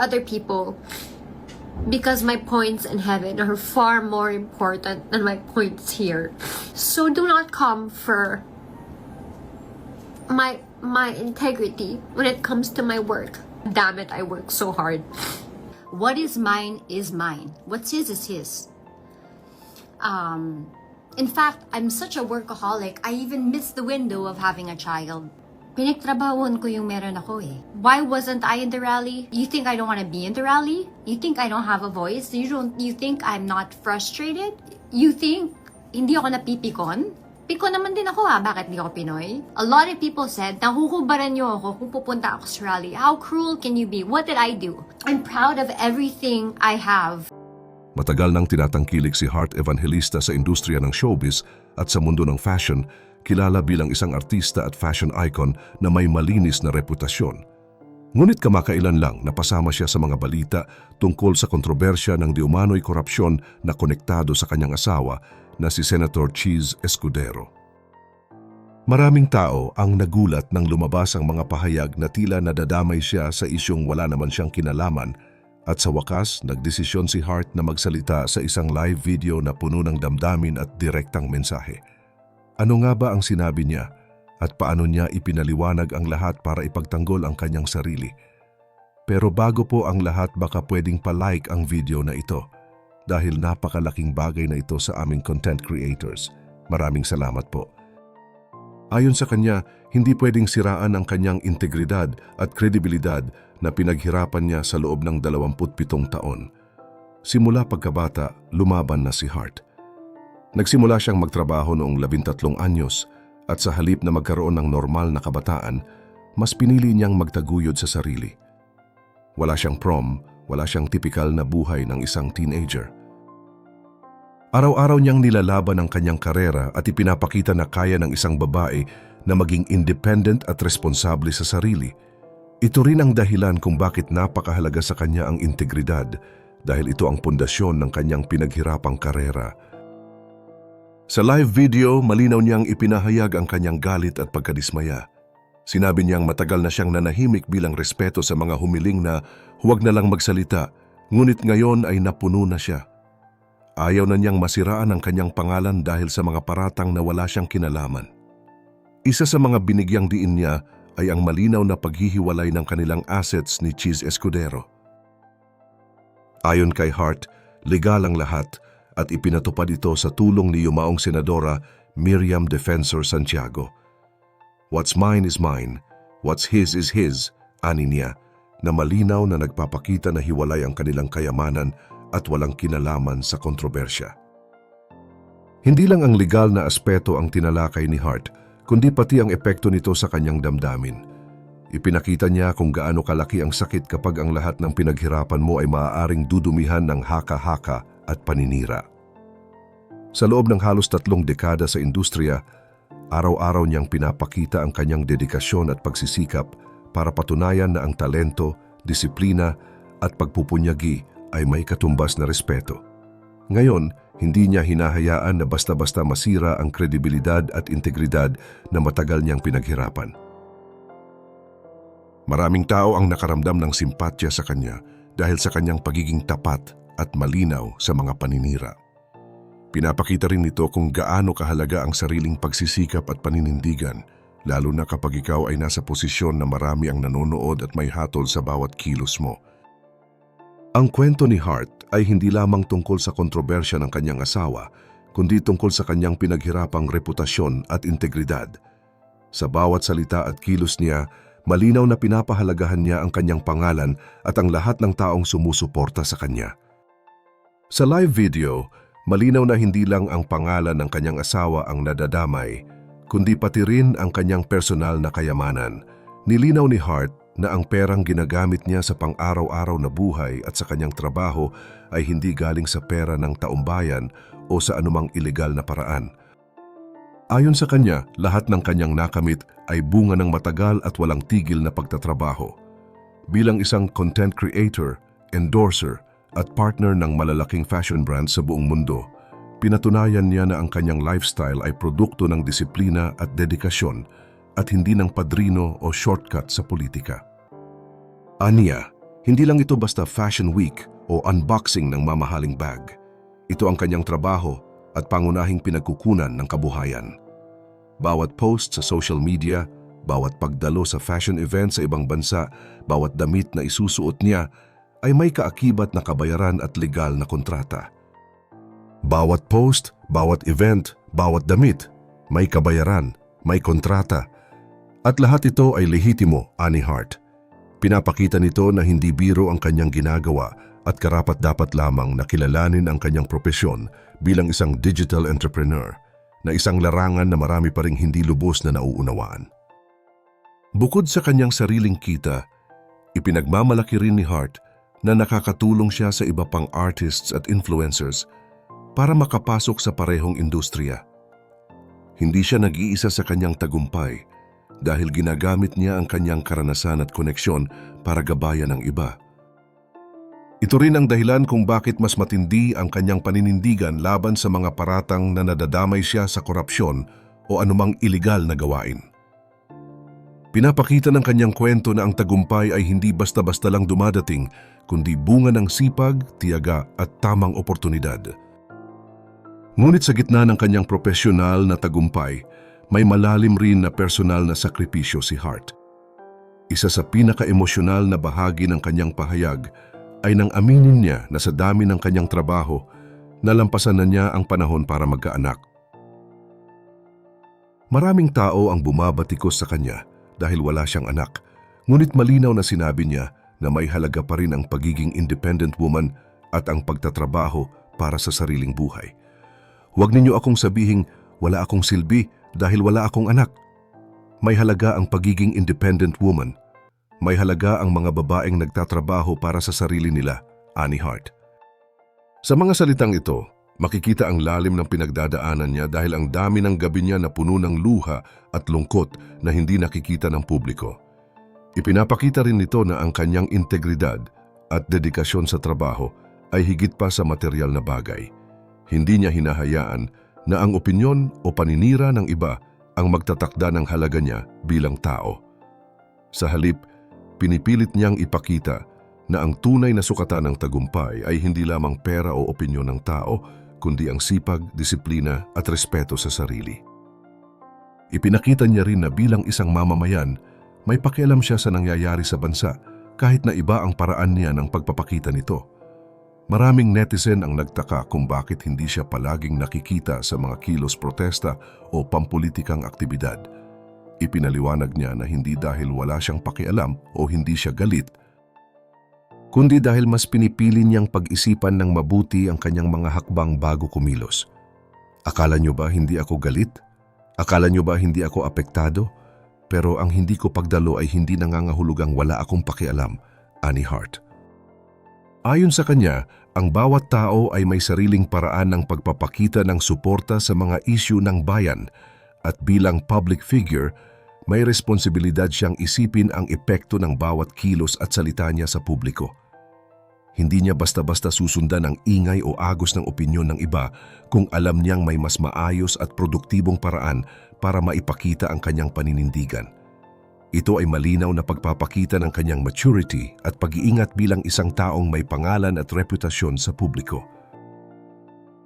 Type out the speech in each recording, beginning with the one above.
other people because my points in heaven are far more important than my points here. So do not come for my my integrity when it comes to my work. Damn it, I work so hard. What is mine is mine. What's his is his. Um, in fact, I'm such a workaholic, I even missed the window of having a child. Pinagtrabahuan ko yung meron ako eh. Why wasn't I in the rally? You think I don't want to be in the rally? You think I don't have a voice? You don't you think I'm not frustrated? You think hindi ako napipikon? Piko naman din ako ah, bakit di ako Pinoy? A lot of people said, nahuhubaran niyo ako kung pupunta ako sa rally. How cruel can you be? What did I do? I'm proud of everything I have. Matagal nang tinatangkilik si Hart Evangelista sa industriya ng showbiz at sa mundo ng fashion, kilala bilang isang artista at fashion icon na may malinis na reputasyon. Ngunit kamakailan lang napasama siya sa mga balita tungkol sa kontrobersya ng diumano'y korupsyon na konektado sa kanyang asawa na si Senator Cheese Escudero. Maraming tao ang nagulat nang lumabas ang mga pahayag na tila nadadamay siya sa isyong wala naman siyang kinalaman at sa wakas, nagdesisyon si Hart na magsalita sa isang live video na puno ng damdamin at direktang mensahe. Ano nga ba ang sinabi niya at paano niya ipinaliwanag ang lahat para ipagtanggol ang kanyang sarili? Pero bago po ang lahat baka pwedeng pa-like ang video na ito dahil napakalaking bagay na ito sa aming content creators. Maraming salamat po. Ayon sa kanya, hindi pwedeng siraan ang kanyang integridad at kredibilidad na pinaghirapan niya sa loob ng 27 taon. Simula pagkabata, lumaban na si Hart. Nagsimula siyang magtrabaho noong 13 anyos at sa halip na magkaroon ng normal na kabataan, mas pinili niyang magtaguyod sa sarili. Wala siyang prom, wala siyang tipikal na buhay ng isang teenager. Araw-araw niyang nilalaban ang kanyang karera at ipinapakita na kaya ng isang babae na maging independent at responsable sa sarili. Ito rin ang dahilan kung bakit napakahalaga sa kanya ang integridad dahil ito ang pundasyon ng kanyang pinaghirapang karera. Sa live video, malinaw niyang ipinahayag ang kanyang galit at pagkadismaya. Sinabi niyang matagal na siyang nanahimik bilang respeto sa mga humiling na huwag na lang magsalita, ngunit ngayon ay napuno na siya. Ayaw na niyang masiraan ang kanyang pangalan dahil sa mga paratang na wala siyang kinalaman. Isa sa mga binigyang diin niya ay ang malinaw na paghihiwalay ng kanilang assets ni Cheese Escudero. Ayon kay Hart, legal ang lahat at ipinatupad ito sa tulong ni yumaong senadora Miriam Defensor Santiago. What's mine is mine, what's his is his, ani niya, na malinaw na nagpapakita na hiwalay ang kanilang kayamanan at walang kinalaman sa kontrobersya. Hindi lang ang legal na aspeto ang tinalakay ni Hart, kundi pati ang epekto nito sa kanyang damdamin. Ipinakita niya kung gaano kalaki ang sakit kapag ang lahat ng pinaghirapan mo ay maaaring dudumihan ng haka-haka at paninira. Sa loob ng halos tatlong dekada sa industriya, araw-araw niyang pinapakita ang kanyang dedikasyon at pagsisikap para patunayan na ang talento, disiplina at pagpupunyagi ay may katumbas na respeto. Ngayon, hindi niya hinahayaan na basta-basta masira ang kredibilidad at integridad na matagal niyang pinaghirapan. Maraming tao ang nakaramdam ng simpatya sa kanya dahil sa kanyang pagiging tapat at malinaw sa mga paninira. Pinapakita rin nito kung gaano kahalaga ang sariling pagsisikap at paninindigan, lalo na kapag ikaw ay nasa posisyon na marami ang nanonood at may hatol sa bawat kilos mo. Ang kwento ni Hart ay hindi lamang tungkol sa kontrobersya ng kanyang asawa, kundi tungkol sa kanyang pinaghirapang reputasyon at integridad. Sa bawat salita at kilos niya, malinaw na pinapahalagahan niya ang kanyang pangalan at ang lahat ng taong sumusuporta sa kanya. Sa live video, malinaw na hindi lang ang pangalan ng kanyang asawa ang nadadamay, kundi pati rin ang kanyang personal na kayamanan. Nilinaw ni Hart na ang perang ginagamit niya sa pang-araw-araw na buhay at sa kanyang trabaho ay hindi galing sa pera ng taumbayan o sa anumang ilegal na paraan. Ayon sa kanya, lahat ng kanyang nakamit ay bunga ng matagal at walang tigil na pagtatrabaho. Bilang isang content creator, endorser, at partner ng malalaking fashion brand sa buong mundo, pinatunayan niya na ang kanyang lifestyle ay produkto ng disiplina at dedikasyon at hindi ng padrino o shortcut sa politika. Aniya, Hindi lang ito basta fashion week o unboxing ng mamahaling bag. Ito ang kanyang trabaho at pangunahing pinagkukunan ng kabuhayan. Bawat post sa social media, bawat pagdalo sa fashion event sa ibang bansa, bawat damit na isusuot niya ay may kaakibat na kabayaran at legal na kontrata. Bawat post, bawat event, bawat damit, may kabayaran, may kontrata. At lahat ito ay lehitimo, ani Hart. Pinapakita nito na hindi biro ang kanyang ginagawa at karapat dapat lamang na kilalanin ang kanyang propesyon bilang isang digital entrepreneur na isang larangan na marami pa ring hindi lubos na nauunawaan. Bukod sa kanyang sariling kita, ipinagmamalaki rin ni Hart na nakakatulong siya sa iba pang artists at influencers para makapasok sa parehong industriya. Hindi siya nag-iisa sa kanyang tagumpay dahil ginagamit niya ang kanyang karanasan at koneksyon para gabayan ang iba. Ito rin ang dahilan kung bakit mas matindi ang kanyang paninindigan laban sa mga paratang na nadadamay siya sa korupsyon o anumang iligal na gawain. Pinapakita ng kanyang kwento na ang tagumpay ay hindi basta-basta lang dumadating, kundi bunga ng sipag, tiyaga at tamang oportunidad. Ngunit sa gitna ng kanyang profesional na tagumpay, may malalim rin na personal na sakripisyo si Hart. Isa sa pinaka-emosyonal na bahagi ng kanyang pahayag ay nang aminin niya na sa dami ng kanyang trabaho, nalampasan na niya ang panahon para magkaanak. Maraming tao ang bumabatikos sa kanya dahil wala siyang anak, ngunit malinaw na sinabi niya na may halaga pa rin ang pagiging independent woman at ang pagtatrabaho para sa sariling buhay. Huwag ninyo akong sabihing wala akong silbi dahil wala akong anak. May halaga ang pagiging independent woman. May halaga ang mga babaeng nagtatrabaho para sa sarili nila, Annie Hart. Sa mga salitang ito, makikita ang lalim ng pinagdadaanan niya dahil ang dami ng gabi niya na puno ng luha at lungkot na hindi nakikita ng publiko. Ipinapakita rin nito na ang kanyang integridad at dedikasyon sa trabaho ay higit pa sa material na bagay. Hindi niya hinahayaan na ang opinyon o paninira ng iba ang magtatakda ng halaga niya bilang tao. Sa halip, pinipilit niyang ipakita na ang tunay na sukatan ng tagumpay ay hindi lamang pera o opinyon ng tao, kundi ang sipag, disiplina at respeto sa sarili. Ipinakita niya rin na bilang isang mamamayan, may pakialam siya sa nangyayari sa bansa kahit na iba ang paraan niya ng pagpapakita nito. Maraming netizen ang nagtaka kung bakit hindi siya palaging nakikita sa mga kilos protesta o pampulitikang aktibidad. Ipinaliwanag niya na hindi dahil wala siyang pakialam o hindi siya galit, kundi dahil mas pinipili niyang pag-isipan ng mabuti ang kanyang mga hakbang bago kumilos. Akala niyo ba hindi ako galit? Akala niyo ba hindi ako apektado? Pero ang hindi ko pagdalo ay hindi nangangahulugang wala akong pakialam, Annie Hart. Ayon sa kanya, ang bawat tao ay may sariling paraan ng pagpapakita ng suporta sa mga isyu ng bayan at bilang public figure, may responsibilidad siyang isipin ang epekto ng bawat kilos at salita niya sa publiko. Hindi niya basta-basta susundan ang ingay o agos ng opinyon ng iba kung alam niyang may mas maayos at produktibong paraan para maipakita ang kanyang paninindigan. Ito ay malinaw na pagpapakita ng kanyang maturity at pag-iingat bilang isang taong may pangalan at reputasyon sa publiko.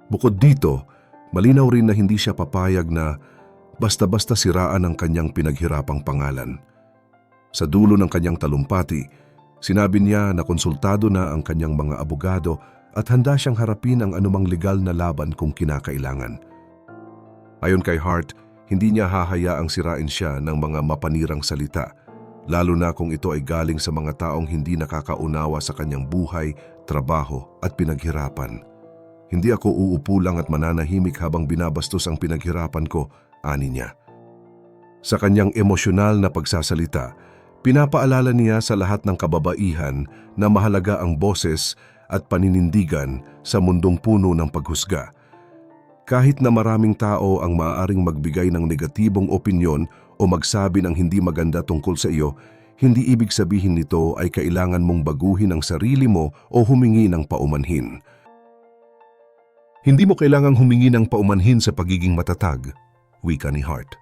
Bukod dito, malinaw rin na hindi siya papayag na basta-basta siraan ang kanyang pinaghirapang pangalan. Sa dulo ng kanyang talumpati, sinabi niya na konsultado na ang kanyang mga abogado at handa siyang harapin ang anumang legal na laban kung kinakailangan. Ayon kay Hart, hindi niya hahayaang sirain siya ng mga mapanirang salita, lalo na kung ito ay galing sa mga taong hindi nakakaunawa sa kanyang buhay, trabaho at pinaghirapan. Hindi ako uupo lang at mananahimik habang binabastos ang pinaghirapan ko, ani niya. Sa kanyang emosyonal na pagsasalita, pinapaalala niya sa lahat ng kababaihan na mahalaga ang boses at paninindigan sa mundong puno ng paghusga. Kahit na maraming tao ang maaaring magbigay ng negatibong opinyon o magsabi ng hindi maganda tungkol sa iyo, hindi ibig sabihin nito ay kailangan mong baguhin ang sarili mo o humingi ng paumanhin. Hindi mo kailangang humingi ng paumanhin sa pagiging matatag, wika ni Hart.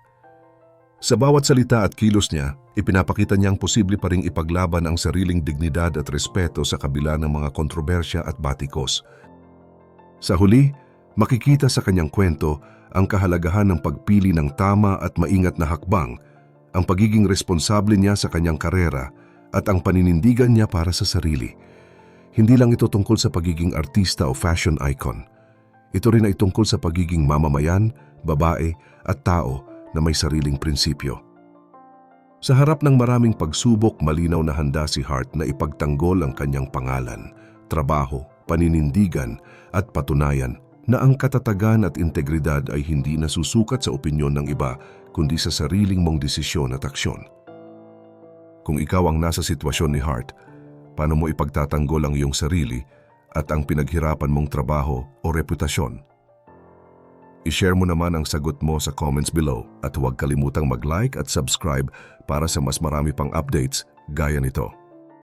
Sa bawat salita at kilos niya, ipinapakita niyang posible pa ring ipaglaban ang sariling dignidad at respeto sa kabila ng mga kontrobersya at batikos. Sa huli, makikita sa kanyang kwento ang kahalagahan ng pagpili ng tama at maingat na hakbang, ang pagiging responsable niya sa kanyang karera at ang paninindigan niya para sa sarili. Hindi lang ito tungkol sa pagiging artista o fashion icon. Ito rin ay tungkol sa pagiging mamamayan, babae at tao na may sariling prinsipyo. Sa harap ng maraming pagsubok, malinaw na handa si Hart na ipagtanggol ang kanyang pangalan, trabaho, paninindigan at patunayan na ang katatagan at integridad ay hindi nasusukat sa opinyon ng iba kundi sa sariling mong desisyon at aksyon. Kung ikaw ang nasa sitwasyon ni Hart, paano mo ipagtatanggol ang iyong sarili at ang pinaghirapan mong trabaho o reputasyon? I-share mo naman ang sagot mo sa comments below at huwag kalimutang mag-like at subscribe para sa mas marami pang updates gaya nito.